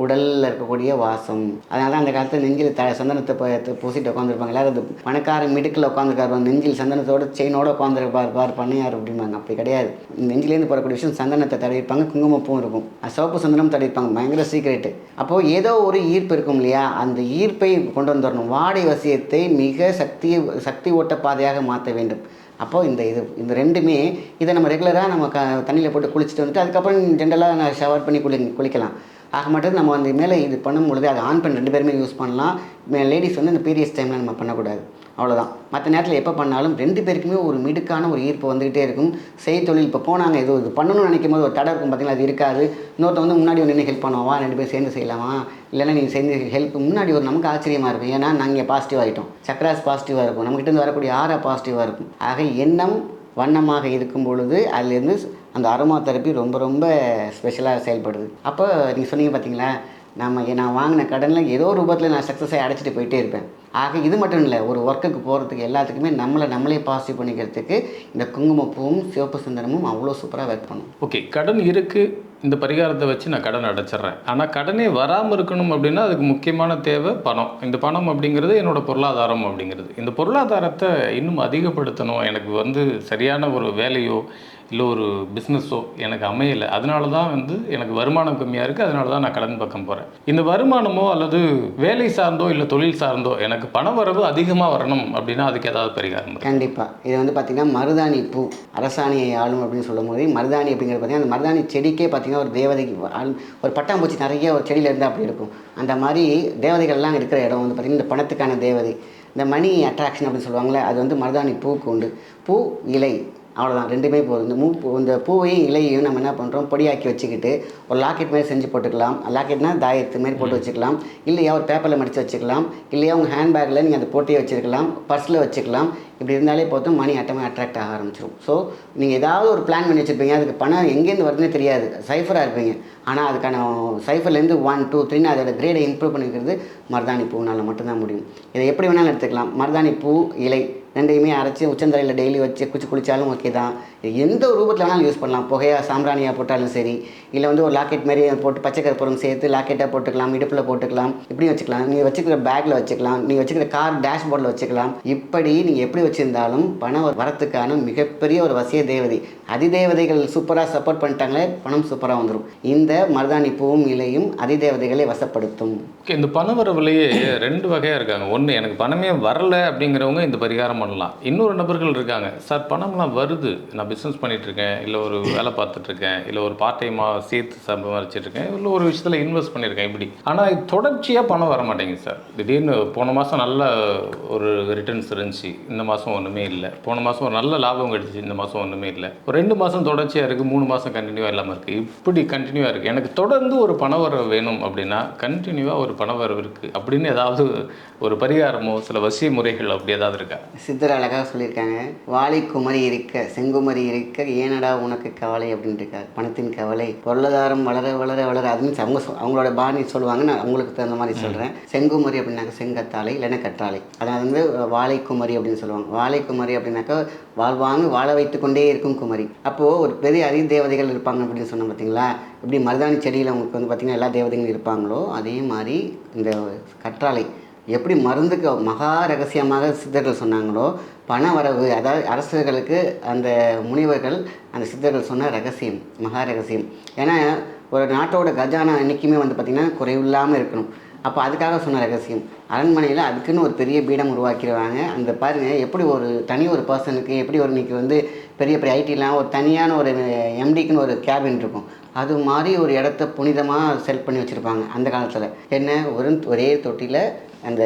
உடலில் இருக்கக்கூடிய வாசம். அதனால தான் அந்த காலத்தில் நெஞ்சில் த சந்தனத்தை பூசிட்டு உட்காந்துருப்பாங்க எல்லாரும் அது பணக்கார மிடுக்கில் உட்காந்துருக்காரு நெஞ்சில் சந்தனத்தோட செயினோட உட்காந்துருப்பார் பார் பண்ணையார் அப்படிம்பாங்க. அப்படி கிடையாது. நெஞ்சிலேருந்து போகக்கூடிய விஷயம் சந்தனத்தை தடவிப்பாங்க குங்குமப்பூவும் இருக்கும். அது சிவப்பு சந்தனம் தடவிருப்பாங்க பயங்கர சீக்ரெட்டு அப்போது ஏதோ ஒரு ஈர்ப்பு இருக்கும் இல்லையா? அந்த ஈர்ப்பை கொண்டு வந்துடணும் வாடை வசியத்தை மிக சக்தி சக்தி ஓட்ட பாதையாக மாற்ற வேண்டும். அப்போது இந்த இது இந்த ரெண்டுமே இதை நம்ம ரெகுலராக நம்ம க தண்ணியில் போட்டு குளிச்சுட்டு வந்துட்டு அதுக்கப்புறம் ஜென்ரலாக நான் ஷவர் பண்ணி குளி குளிக்கலாம். ஆக மட்டும் நம்ம அந்த மேலே இது பண்ணும் பொழுது அது ஆண் பெண் ரெண்டு பேருமே யூஸ் பண்ணலாம். லேடிஸ் வந்து இந்த பீரியட்ஸ் டைமில் நம்ம பண்ணக்கூடாது. அவ்வளோதான் மற்ற நேரத்தில் எப்போ பண்ணாலும் ரெண்டு பேருக்குமே ஒரு மிடுக்கான ஒரு ஈர்ப்பு வந்துகிட்டே இருக்கும். செய்தொழில் இப்போ போனாங்க ஏதோ இது பண்ணணும்னு நினைக்கும் போது ஒரு தடை இருக்கும் பார்த்தீங்களா அது இருக்காது. இன்னொருத்த வந்து முன்னாடி ஒன்று ஹெல்ப் பண்ணுவா ரெண்டு பேரும் சேர்ந்து செய்யலாமா? இல்லைன்னா நீங்கள் சேர்ந்து ஹெல்ப் முன்னாடி ஒரு நமக்கு ஆச்சரியமாக இருக்கும். ஏன்னா நாங்கள் பாசிட்டிவ் ஆகிட்டோம் சக்கராஸ் பாசிட்டிவாக இருக்கும். நம்மகிட்ட இருந்து வரக்கூடிய ஆரா பாசிட்டிவாக இருக்கும். ஆக எண்ணம் வண்ணமாக இருக்கும் பொழுது அதுலேருந்து அந்த அரோமா தெரப்பி ரொம்ப ரொம்ப ஸ்பெஷலாக செயல்படுது. அப்போ நீங்கள் சொன்னீங்க பார்த்தீங்களா நம்ம நான் வாங்கின கடனில் ஏதோ ஒரு ரூபத்தில் நான் சக்ஸஸாக அடைச்சிட்டு போயிட்டே இருப்பேன். ஆக இது மட்டும் இல்லை ஒரு ஒர்க்குக்கு போகிறதுக்கு எல்லாத்துக்குமே நம்மளை நம்மளே பாசிட்டிவ் பண்ணிக்கிறதுக்கு இந்த குங்குமப்பூவும் சிவப்பு சுந்தரமும் அவ்வளோ சூப்பராக ஒர்க் பண்ணும். ஓகே கடன் இருக்குது இந்த பரிகாரத்தை வச்சு நான் கடன் அடைச்சிட்றேன். ஆனால் கடனே வராமல் இருக்கணும் அப்படின்னா அதுக்கு முக்கியமான தேவை பணம். இந்த பணம் அப்படிங்கிறது என்னோடய பொருளாதாரம் அப்படிங்கிறது. இந்த பொருளாதாரத்தை இன்னும் அதிகப்படுத்தணும். எனக்கு வந்து சரியான ஒரு வேலையோ இல்லை ஒரு பிஸ்னஸோ எனக்கு அமையலை. அதனால தான் வந்து எனக்கு வருமானம் கம்மியாக இருக்குது அதனால தான் நான் கடன் பக்கம் போகிறேன் இந்த வருமானமோ அல்லது வேலை சார்ந்தோ இல்லை தொழில் சார்ந்தோ எனக்கு பண வரவு அதிகமாக வரணும் அப்படின்னா அதுக்கு ஏதாவது பரிகாரம் கண்டிப்பாக இது வந்து பார்த்திங்கன்னா மருதாணி பூ அரசாணியை ஆளும் அப்படின்னு சொல்லும் போது மருதாணி அப்படிங்கிறது பார்த்திங்கன்னா அந்த மருதாணி செடிக்கே பார்த்திங்கன்னா ஒரு தேவதைக்கு ஆள்- ஒரு பட்டாம்பூச்சி நிறைய ஒரு செடியில் இருந்தால் அப்படி இருக்கும். அந்த மாதிரி தேவதைகள்லாம் இருக்கிற இடம் வந்து பார்த்திங்கன்னா இந்த பணத்துக்கான தேவதை இந்த மணி அட்ராக்ஷன் அப்படின்னு சொல்லுவாங்கள்ல அது வந்து மருதாணி பூக்கு உண்டு. பூ இலை அவ்வளோதான் ரெண்டுமே போதும். இந்த மூ இந்த பூவையும் இலையையும் நம்ம என்ன பண்ணுறோம் பொடியாக்கி வச்சுக்கிட்டு ஒரு லாக்கெட் மாதிரி செஞ்சு போட்டுக்கலாம். லாக்கெட்னா தாயத்து மாதிரி போட்டு வச்சுக்கலாம். இல்லையா ஒரு பேப்பரில் மடித்து வச்சுக்கலாம். இல்லையா உங்கள் ஹேண்ட்பேக்கில் நீங்கள் அதை போட்டே வச்சுருக்கலாம். பர்ஸில் வச்சுக்கலாம். இப்படி இருந்தாலே போதும் மணி ஆட்டமே அட்ராக்ட் ஆக ஆரம்பிச்சிடும் ஸோ நீங்கள் ஏதாவது ஒரு பிளான் பண்ணி வச்சுருப்பீங்க. அதுக்கு பணம் எங்கேருந்து வருதுன்னே தெரியாது. சைஃபராக இருப்பீங்க. ஆனால் அதுக்கான சைஃபர்லேருந்து ஒன் டூ த்ரீன்னு அதோட கிரேடை இம்ப்ரூவ் பண்ணிக்கிறது மருதாணி பூனால் மட்டும்தான் முடியும். இதை எப்படி வேணாலும் எடுத்துக்கலாம். மருதாணி பூ இலை. ரெண்டையுமே அரைச்சி உச்சந்தரையில் டெய்லி வச்சு குச்சி குளிச்சாலும் ஓகே தான். எந்த ரூபத்தில் வேணாலும் யூஸ் பண்ணலாம். புகையாக சாம்பிராணியாக போட்டாலும் சரி. இல்லை வந்து ஒரு லாக்கெட் மாதிரி போட்டு பச்சை கருப்பூரம் சேர்த்து லாக்கெட்டாக போட்டுக்கலாம் இடுப்பில் போட்டுக்கலாம். இப்படி வச்சுக்கலாம். நீங்கள் வச்சுக்கிற பேக்கில் வச்சுக்கலாம். நீங்கள் வச்சுக்கிற கார் டேஷ்போர்டில் வச்சுக்கலாம். இப்படி நீங்கள் எப்படி வச்சுருந்தாலும் பணம் வரத்துக்கான மிகப்பெரிய ஒரு வசிய தேவதை. அதிதேவதைகள் சூப்பராக சப்போர்ட் பண்ணிட்டாங்களே பணம் சூப்பராக வந்துடும் இந்த மருதாணி பூவும் இலையும் அதிதேவதைகளை வசப்படுத்தும். ஓகே இந்த பண வரவுலையே ரெண்டு வகையாக இருக்காங்க. ஒன்று எனக்கு பணமே வரல அப்படிங்கிறவங்க இந்த பரிகாரம் பண்ணலாம். இன்னொரு நபர்கள் இருக்காங்க. சார் பணம்லாம் வருது. நான் பிஸ்னஸ் பண்ணிகிட்ருக்கேன் இல்லை ஒரு வேலை பார்த்துட்ருக்கேன் இல்லை ஒரு பார்ட் டைமாக சேர்த்து சம்பாதிச்சிட்ருக்கேன் இல்லை ஒரு விஷயத்தில் இன்வெஸ்ட் பண்ணியிருக்கேன். இப்படி. ஆனால் தொடர்ச்சியாக பணம் வர மாட்டேங்குது சார். திடீர்னு போன மாதம் நல்ல ஒரு ரிட்டர்ன்ஸ் இருந்துச்சு. இந்த மாதம் ஒன்றுமே இல்லை. போன மாதம் ஒரு நல்ல லாபம் கிடைச்சிச்சு. இந்த மாதம் ஒன்றுமே இல்லை. ஒரு ரெண்டு மாதம் தொடர்ச்சியாக இருக்குது மூணு மாதம் கண்டினியூவாக இல்லாமல் இருக்குது இப்படி கண்டினியூவாக இருக்குது எனக்கு தொடர்ந்து ஒரு பண வரவு வேணும் அப்படின்னா கண்டினியூவாக ஒரு பண வரவு இருக்குது அப்படின்னு ஏதாவது ஒரு பரிகாரமோ சில வசிய முறைகள் அப்படி ஏதாவது இருக்கா? சித்தர் அழகாக சொல்லியிருக்காங்க வாலி குமரி இருக்க செங்குமரி இருக்க ஏனடா உனக்கு கவலை? அப்படின்ட்டு இருக்கா பணத்தின் கவலை பொருளாதாரம் வளர வளர வளர அதுன்னு அவங்க சொ- அவங்களோட பாணி சொல்லுவாங்க நான் அவங்களுக்கு தகுந்த மாதிரி சொல்கிறேன் செங்குமரி அப்படின்னாக்க செங்கத்தாலை இல்லைன்னா கற்றாழை. அதாவது வந்து வாழை குமரி அப்படின்னு சொல்லுவாங்க. வாழை குமரி அப்படின்னாக்கா வாழ்வாங்க வாழ வைத்து கொண்டே இருக்கும் குமரி. அப்போது ஒரு பெரிய அரிய தேவதைகள் இருப்பாங்க அப்படின்னு சொன்னோம் பார்த்தீங்களா இப்படி மருதாணி செடியில் அவங்களுக்கு வந்து பார்த்திங்கன்னா எல்லா தேவதைகளும் இருப்பாங்களோ அதே மாதிரி இந்த கற்றாழை. எப்படி மருந்துக்கு மகா ரகசியமாக சித்தர்கள் சொன்னாங்களோ பண வரவு அதாவது அரசர்களுக்கு அந்த முனிவர்கள் அந்த சித்தர்கள் சொன்ன ரகசியம் மகா ரகசியம். ஏன்னா ஒரு நாட்டோட கஜானா என்றைக்குமே வந்து பார்த்திங்கன்னா குறைவில்லாமல் இருக்கணும். அப்போ அதுக்காக சொன்ன ரகசியம். அரண்மனையில் அதுக்குன்னு ஒரு பெரிய பீடம் உருவாக்கிடுவாங்க. அந்த பாருங்கள் எப்படி ஒரு தனி ஒரு பர்சனுக்கு எப்படி ஒரு இன்னைக்கு வந்து பெரிய பெரிய ஐடிலாம் ஒரு தனியான ஒரு எம்டிக்குன்னு ஒரு கேபின் இருக்கும். அது மாதிரி ஒரு இடத்த புனிதமாக செல் பண்ணி வச்சுருப்பாங்க அந்த காலத்தில். என்ன ஒரு ஒரே தொட்டியில் அந்த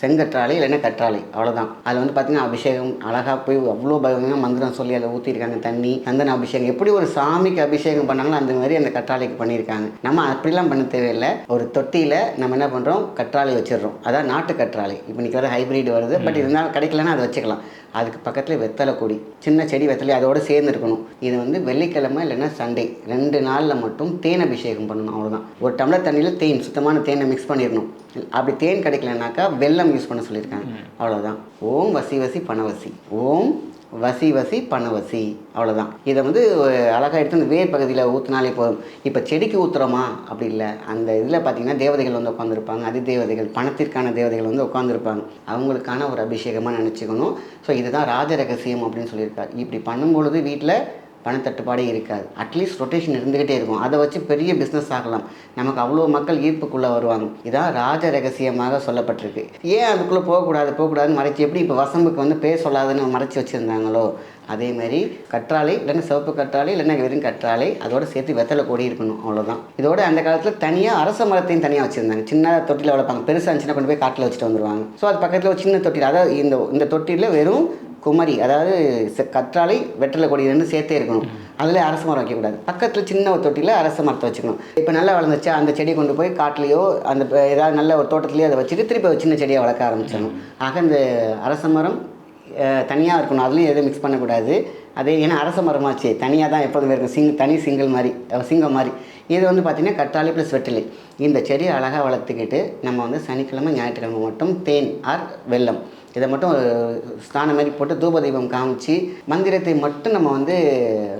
செங்கற்றாழை இல்லைன்னா கற்றாழை அவ்வளோதான் அதில் வந்து பார்த்திங்கன்னா அபிஷேகம் அழகாக போய் அவ்வளோ பயங்கரமாக மந்திரம் சொல்லி அதில் ஊற்றிருக்காங்க தண்ணி சந்தன அபிஷேகம். எப்படி ஒரு சாமிக்கு அபிஷேகம் பண்ணாங்களோ அந்த மாதிரி அந்த கற்றாழைக்கு பண்ணியிருக்காங்க. நம்ம அப்படிலாம் பண்ண தேவையில்லை. ஒரு தொட்டியில் நம்ம என்ன பண்ணுறோம் கற்றாழை வச்சிடுறோம். அதான் நாட்டு கற்றாழை. இப்போ இன்றைக்கி வர ஹைப்ரிட் வருது. பட் இருந்தாலும் கிடைக்கலன்னா அதை வச்சுக்கலாம். அதுக்கு பக்கத்தில் வெத்தலை கொடி சின்ன செடி வெத்தலை அதோட சேர்ந்து இருக்கணும். இது வந்து வெள்ளிக்கிழமை இல்லைன்னா சண்டே. ரெண்டு நாளில் மட்டும் தேன் அபிஷேகம் பண்ணணும் அவ்வளோதான் ஒரு டம்ளர் தண்ணியில் தேன் சுத்தமான தேனை மிக்ஸ் பண்ணிடணும். அப்படி தேன் கிடைக்கலனாக்கா வெல்லம் யூஸ் பண்ண சொல்லியிருக்காங்க. அவ்வளோதான் ஓம் வசி வசி பணவசி ஓம் வசி வசி பணவசி அவ்வளோதான் இதை வந்து அழகாக எடுத்து அந்த வேர் பகுதியில் ஊற்றினாலே போதும். இப்போ செடிக்கு ஊற்றுறோமா அப்படி இல்லை. அந்த இதில் பார்த்தீங்கன்னா தேவதைகள் வந்து உட்காந்துருப்பாங்க அதி தேவதைகள் பணத்திற்கான தேவதைகள் வந்து உட்காந்துருப்பாங்க அவங்களுக்கான ஒரு அபிஷேகமாக நினச்சிக்கணும். ஸோ இதுதான் ராஜ ரகசியம் அப்படின்னு சொல்லியிருக்காரு இப்படி பண்ணும்பொழுது வீட்டில் பணத்தட்டுப்பாடே இருக்காது. அட்லீஸ்ட் ரொட்டேஷன் இருந்துக்கிட்டே இருக்கும். அதை வச்சு பெரிய பிஸ்னஸ் ஆகலாம் நமக்கு அவ்வளோ மக்கள் ஈர்ப்புக்குள்ளே வருவாங்க. இதான் ராஜ ரகசியமாக சொல்லப்பட்டிருக்கு. ஏன் அதுக்குள்ளே போகக்கூடாது போகக்கூடாதுன்னு மறைச்சி எப்படி இப்போ வசம்புக்கு வந்து பேர் சொல்லாதுன்னு மறைச்சி வச்சுருந்தாங்களோ? அதே மாதிரி கற்றாழை இல்லைன்னா சிவப்பு கற்றாழை இல்லைன்னா வெறும் கற்றாழை அதோட சேர்த்து வெத்தலை கொடி இருக்கணும் அவ்வளோதான் இதோட அந்த காலத்தில் தனியாக அரச மரத்தையும் தனியாக வச்சுருந்தாங்க. சின்ன தொட்டியில் வளர்ப்பாங்க. பெருசாக இருந்துச்சுன்னா கொண்டு போய் காட்டில் வச்சுட்டு வந்துருவாங்க. ஸோ அது பக்கத்தில் ஒரு சின்ன தொட்டியில் அதாவது இந்த இந்த தொட்டியில் வெறும் குமரி அதாவது கற்றாழை வெற்றலை கொடி சேர்த்தே இருக்கணும். அதில் அரச மரம் வைக்கக்கூடாது. பக்கத்தில் சின்ன ஒரு தொட்டியில் அரச மரத்தை வச்சுக்கணும். இப்போ நல்லா வளர்ந்துச்சா அந்த செடியை கொண்டு போய் காட்டிலையோ அந்த ஏதாவது நல்ல ஒரு தோட்டத்துலேயோ அதை வச்சுட்டு திருப்பி ஒரு சின்ன செடியை வளர்க்க ஆரம்பிச்சிடணும். ஆக இந்த அரச மரம் தனியாக இருக்கணும். அதுலேயும் எதுவும் மிக்ஸ் பண்ணக்கூடாது. அதே ஏன்னா அரச மரமாச்சு. தனியாக தான் எப்போதுமே இருக்கும். சிங் தனி சிங்கிள் மாதிரி சிங்கம் மாதிரி இது வந்து பார்த்திங்கன்னா கற்றாழை ப்ளஸ் வெட்டிலை இந்த செடியை அழகாக வளர்த்துக்கிட்டு நம்ம வந்து சனிக்கிழமை ஞாயிற்றுக்கிழமை மட்டும் தேன் ஆர் வெல்லம். இதை மட்டும் ஸ்தானம் மாதிரி போட்டு தூப தீபம் காமிச்சு மந்திரத்தை மட்டும் நம்ம வந்து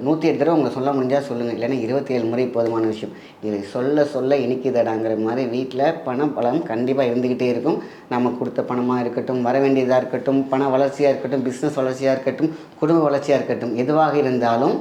நூற்றி எட்டு தடவை உங்களை சொல்ல முடிஞ்சால் சொல்லுங்கள் இல்லைன்னா இருபத்தி ஏழு முறை போதுமான விஷயம். இதை சொல்ல சொல்ல இனிக்குதடாங்கிற மாதிரி வீட்டில் பண பலம் கண்டிப்பாக இருந்துக்கிட்டே இருக்கும். நம்ம கொடுத்த பணமாக இருக்கட்டும் வர வேண்டியதாக இருக்கட்டும் பண வளர்ச்சியாக இருக்கட்டும் பிஸ்னஸ் வளர்ச்சியாக இருக்கட்டும் குடும்ப வளர்ச்சியாக இருக்கட்டும் எதுவாக இருந்தாலும்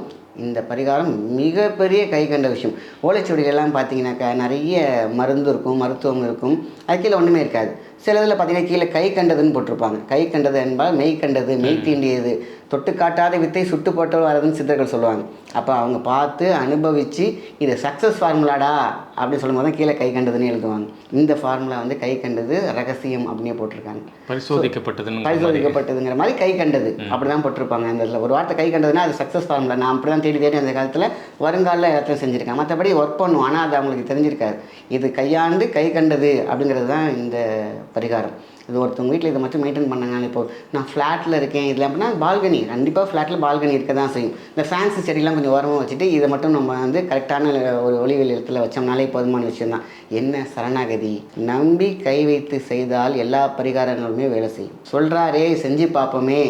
இந்த பரிகாரம் மிகப்பெரிய கை கண்ட விஷயம். ஓலைச்சுவடிகளெல்லாம் பார்த்தீங்கன்னாக்கா நிறைய மருந்து இருக்கும் மருத்துவம் இருக்கும். அது ஒன்றுமே இருக்காது. சில இதில் பார்த்தீங்கன்னா கீழே கை கண்டதுன்னு போட்டிருப்பாங்க. கை கண்டது என்பால் மெய் கண்டது மெய் தீண்டியது. தொட்டு காட்டாத வித்தை சுட்டு போட்டு வரதுன்னு சித்தர்கள் சொல்லுவாங்க. அப்போ அவங்க பார்த்து அனுபவித்து இது சக்ஸஸ் ஃபார்முலாடா அப்படின்னு சொல்லும்போது தான் கீழே கை கண்டதுன்னு எழுதுவாங்க. இந்த ஃபார்முலா வந்து கை கண்டது ரகசியம் அப்படின்னே போட்டிருக்காங்க. பரிசோதிக்கப்பட்டதுன்னு பரிசோதிக்கப்பட்டதுங்கிற மாதிரி. கை கண்டது. அப்படிதான் போட்டிருப்பாங்க. அந்த இடத்துல ஒரு வார்த்தை கை கண்டதுன்னா அது சக்ஸஸ் ஃபார்முலா நான் அப்படி தான் தேடி தேடி அந்த காலத்தில் வருங்கால இடத்துல செஞ்சுருக்கேன் மற்றபடி ஒர்க் பண்ணும். ஆனால் அது அவங்களுக்கு தெரிஞ்சிருக்காது. இது கையாண்டு கை கண்டது அப்படிங்கிறது தான் இந்த பரிகாரம். இது ஒருத்தவங்க வீட்டில் இதை மட்டும் மெயின்டைன் பண்ணாங்க. இப்போ நான் ஃப்ளாட்டில் இருக்கேன். இதில் அப்படின்னா பால்கனி கண்டிப்பாக ஃப்ளாட்டில் பால்கனி இருக்க தான் செய்யும். இந்த ஃபேன்சி செடிலாம் கொஞ்சம் ஓரமாக வச்சுட்டு இதை மட்டும் நம்ம வந்து கரெக்டான ஒரு ஒளிவெளி இடத்துல வச்சோம்னாலே போதுமான விஷயம் தான். என்ன சரணாகதி? நம்பி கை வைத்து செய்தால் எல்லா பரிகாரங்களுமே வேலை செய்யும். சொல்கிறாரே செஞ்சு பார்ப்போமே.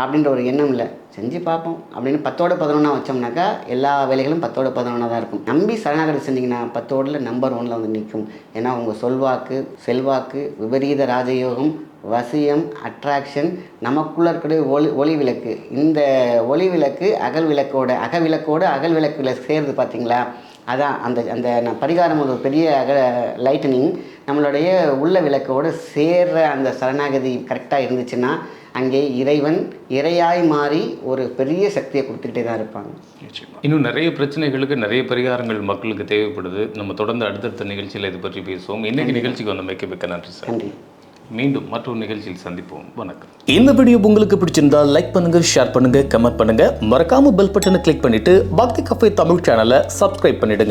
அப்படின்ற ஒரு எண்ணம் இல்லை. செஞ்சு பார்ப்போம். அப்படின்னு பத்தோட பதினொன்றா வச்சோம்னாக்கா எல்லா வேலைகளும் பத்தோட பதினொன்றா தான் இருக்கும். நம்பி சரணாகதி செஞ்சீங்கன்னா பத்தோடில் நம்பர் ஒன்ல வந்து நிற்கும். ஏன்னா உங்கள் சொல்வாக்கு செல்வாக்கு விபரீத ராஜயோகம் வசியம் அட்ராக்ஷன் நமக்குள்ள இருக்கக்கூடிய ஒளி ஒளி விளக்கு. இந்த ஒளி விளக்கு அகல் விளக்கோட அக விளக்கோட அகல் விளக்குல சேருது பார்த்தீங்களா? அதான் அந்த அந்த பரிகாரம் ஒரு பெரிய அக லைட்டனிங் நம்மளுடைய உள்ள விளக்கோடு சேர்ற அந்த சரணாகதி கரெக்டாக இருந்துச்சுன்னா அங்கே இறைவன் இறையாய் மாறி ஒரு பெரிய சக்தியை கொடுத்துக்கிட்டே தான் இருப்பாங்க. இன்னும் நிறைய பிரச்சனைகளுக்கு நிறைய பரிகாரங்கள் மக்களுக்கு தேவைப்படுது. நம்ம தொடர்ந்து அடுத்தடுத்த நிகழ்ச்சியில் இது பற்றி பேசுவோம். இன்னைக்கு நிகழ்ச்சிக்கு வந்த மிக்க மிக்க நன்றி சார். நன்றி. மீண்டும் மற்றொரு நிகழ்ச்சியில் சந்திப்போம். வணக்கம். இந்த வீடியோ உங்களுக்கு பிடிச்சிருந்தா லைக் பண்ணுங்க ஷேர் பண்ணுங்க கமெண்ட் பண்ணுங்க. மறக்காம பெல் பட்டனை கிளிக் பண்ணிட்டு பக்தி கஃபே தமிழ் சேனலை சப்ஸ்கிரைப் பண்ணிடுங்க.